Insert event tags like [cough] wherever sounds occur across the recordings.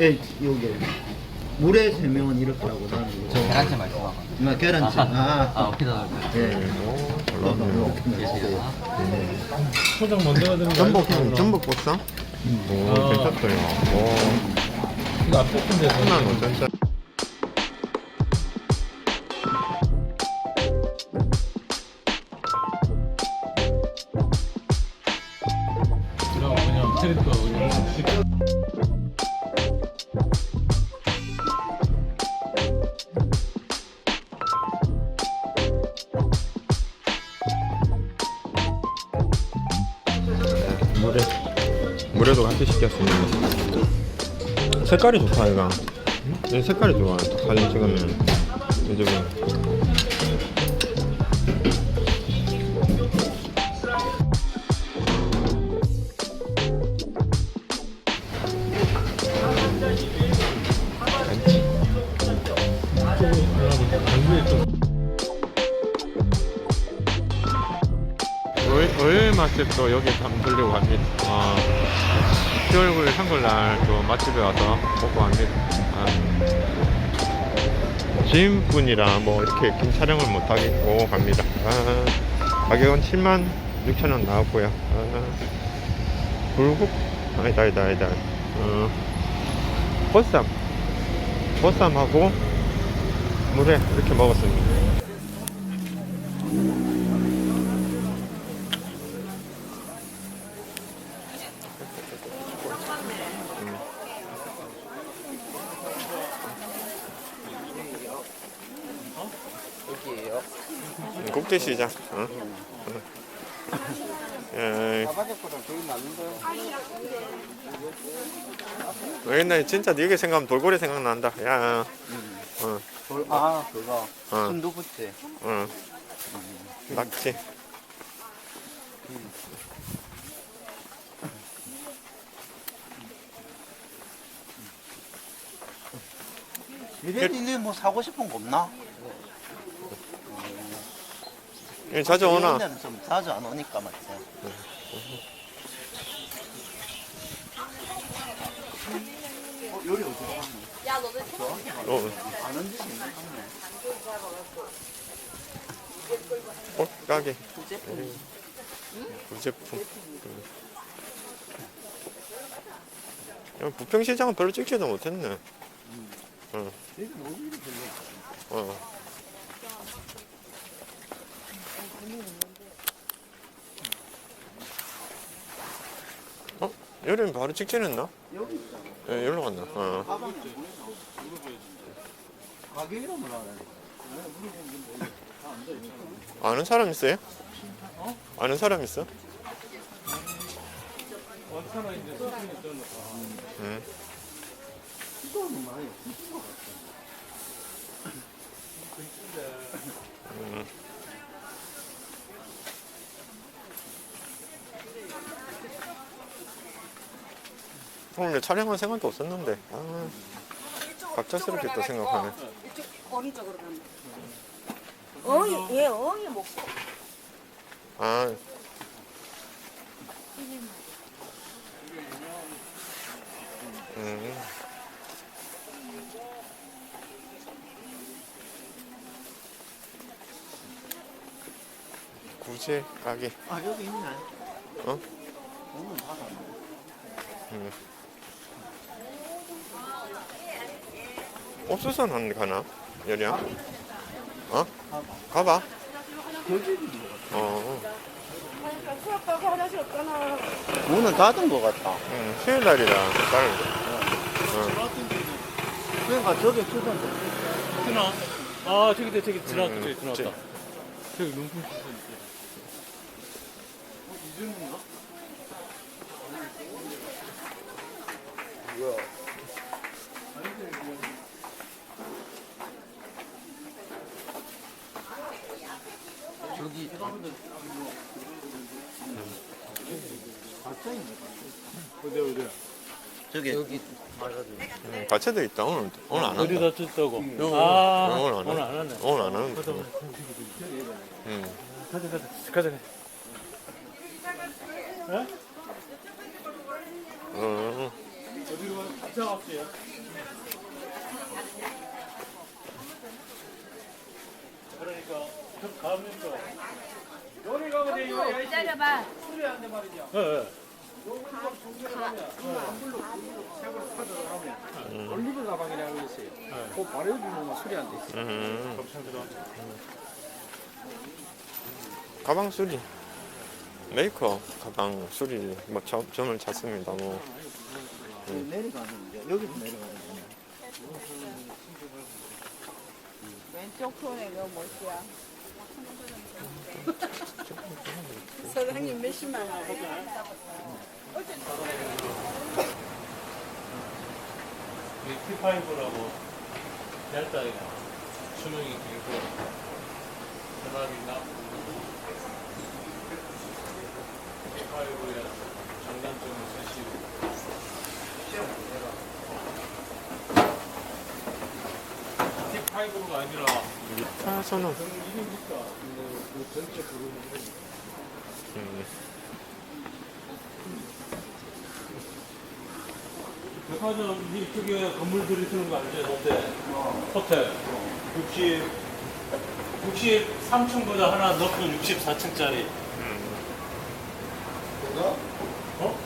예, 여기 물의 세명은 이렇더라고 나는 이거. 저 계란찜 말씀하거든요. 나 계란찜. 아, 아, 넣을까요? 예. 오, 잘 너무 나왔네요. 이렇게 계세요. 포장 먼저 해야 되는 거 전복, 아니야? 전복 보쌈? 오, 아. 괜찮어요. 오, 이거. 하나 더 진짜. 물에도 같이 시켰습니다. 색깔이 좋다, 이거. 이 색깔이 좋아요. 딱 사진 찍으면. 당구에 좀 을, 을 맛집도 여기 한번 들리고 갑니다. 아, 10월 9일 한글날 또 맛집에 와서 먹고 갑니다. 아, 지인분이라 뭐 이렇게 긴 촬영을 못 하겠고 갑니다. 아, 가격은 7만 6천 원 나왔고요. 아, 불국? 아니다, 아니다, 아니다. 어, 보쌈. 보쌈하고 물에 이렇게 먹었습니다. 국제시장. 어? 예, 바닥보다 저기 낫는데요. 옛날에 진짜 네게 생각하면 돌고래 생각난다. 야, 어, 돌, 아, 그거. 어. 순두부찌. 어. 낙지. 이래 뭐 사고 싶은 거 없나? 예, 자주 오나? 이런 데는 좀 자주 안 오니까 맞지? 어, 요리 어디로 갔노? 어, 아는 데는 있는 갔네. 어, 가게. 부제품. 부제품. 야, 부평시장은 별로 찍지도 못했네. 어, 여기 오기를 별로. 어. 어? 여름 바로 직진했나? 여기 있잖아. 예, 여기로 갔나? 어. 가게 이름을 알아야 아는 사람 있어요? 아는 사람 있어? 원차나 이제 좀 응. 많이 것 같아. 음. 오늘 촬영할 생각도 없었는데 아, 갑작스럽게 또 생각하네 이쪽 어느 쪽으로 가면? 어이, 예, 어이 먹고. 아 음. 구제 가게 아, 여기 있네. 어? 오늘. 음. 옥수수는 안 가나? 여리야? 어? 가봐. 어. 수업 가고 화장실 없잖아. 문은 닫은 것 같다. 응, 수요일 날이라 날. 어. 그러니까 저게 주던 지나. 아 저기 저기 지나왔다 음, 저기. 저- 저기 눈품 시선 뭐야? 저기 어디 어디? 저기 여기 응, 가채도 있다. 오늘 오늘 안 어디 한다. 다쳤다고? 오늘, 아 오늘 안 오늘 한- 안 하네. 오늘 안 하는 가자 거. 가자 응. 가자 가자 가자. 어? 어. 어디로 가? 기차 왔어요. 그러니까 저 가면서 여기 가면 돼. 여기 기다려봐. 예, 예. 올리브 가방이라고 있어요. 그 바로 여기 보면 소리 안 돼. 있어요. 음. 감사합니다. 가방 수리. 메이커 가방 수리 뭐 점, 점을 찾습니다. 뭐데 여기서 내려가는 데 왼쪽 손에 그 뭐야? 사장님 몇십만 원. 이 T5라고 얇다이가 수명이 길고 전압이나 T5의 장단점을 쓰시고 T5가 아니라 타선은 일이니까 그 전체 부르는 음. 백화점 이쪽에 건물들이 들어온 거 알죠? 호텔. 호텔. 60, 63층보다 하나 넣고 64층짜리. 그거? 어?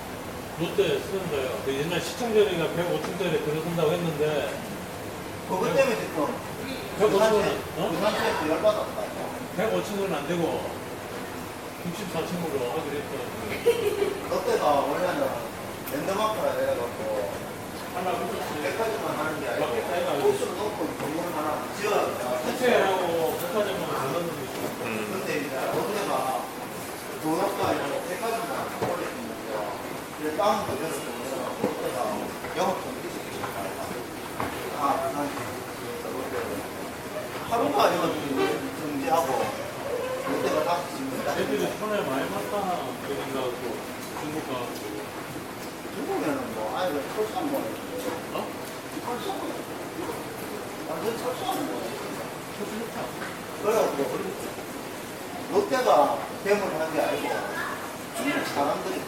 롯데 쓰는 거예요. 그 옛날 시청자리가 105층짜리 들어선다고 했는데, 그것 때문에 지금 105층은, 어? 부산시에서 열받았다 105층은 안 되고, 64층으로 하기로 했거든요. [laughs] 롯데가 원래는 랜드마크라 해갖고 하나 붙였어요. 백화점만 하는 게 아니고 마켓 타이가 호수를 놓고 건물 하나 지어야 호텔하고 백화점만 더 넣는 게. 음. 근데 이제 도덕가 아니고 백화점만 올렸던 거죠. 그래서 다운 도전을 보내서 롯데가 영업 정지 시키니까 아, 부산 하루가 영업 정지하고 롯데가 다시 짓는다. 애들이 손에 많이 봤다. 그런다고 중국 가고. 중국에는 뭐 아예 철수한 거 어? 완전 철수하는 거예요. 그래갖고 롯데가 뱀을 하는 게 아니고 중국 사람들이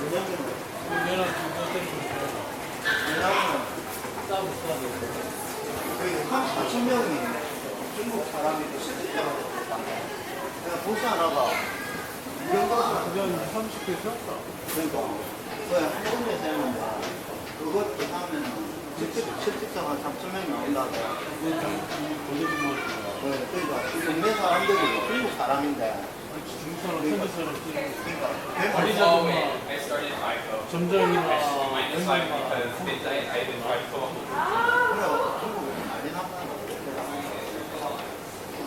왜냐면 얘랑 중국 때문에 왜냐면 싸우고 싸우고. 거의 한 4천 명이 중국 사람이 실직자가 됐다. 그냥 도시 하나가 무령가서 그냥 30개 샀다. 그러니까 그냥 한 군데서 했는데 그것 하면 실직 실직자가 한 4천 명이 나온다고. 네, 그러니까 이 동네 사람들이 중국 사람인데 중국 사람, 현지 사람 쓰는 그러니까 관리자들만 점장이나 그래 중국에 난리 났다는 거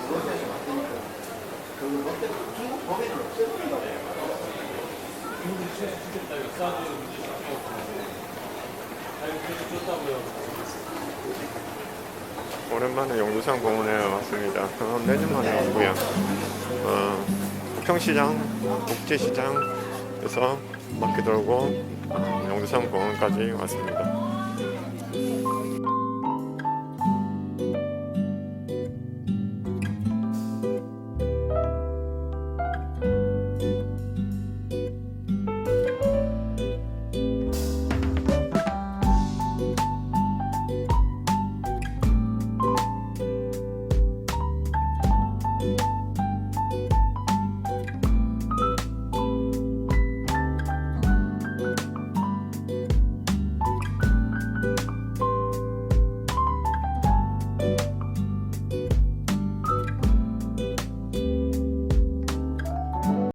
롯데에서 만드니까 오랜만에 용두산 공원에 왔습니다. 어, 내년 만에 왔고요. 어, 평시장, 국제시장에서 바퀴 돌고 어, 용두산 공원까지 왔습니다.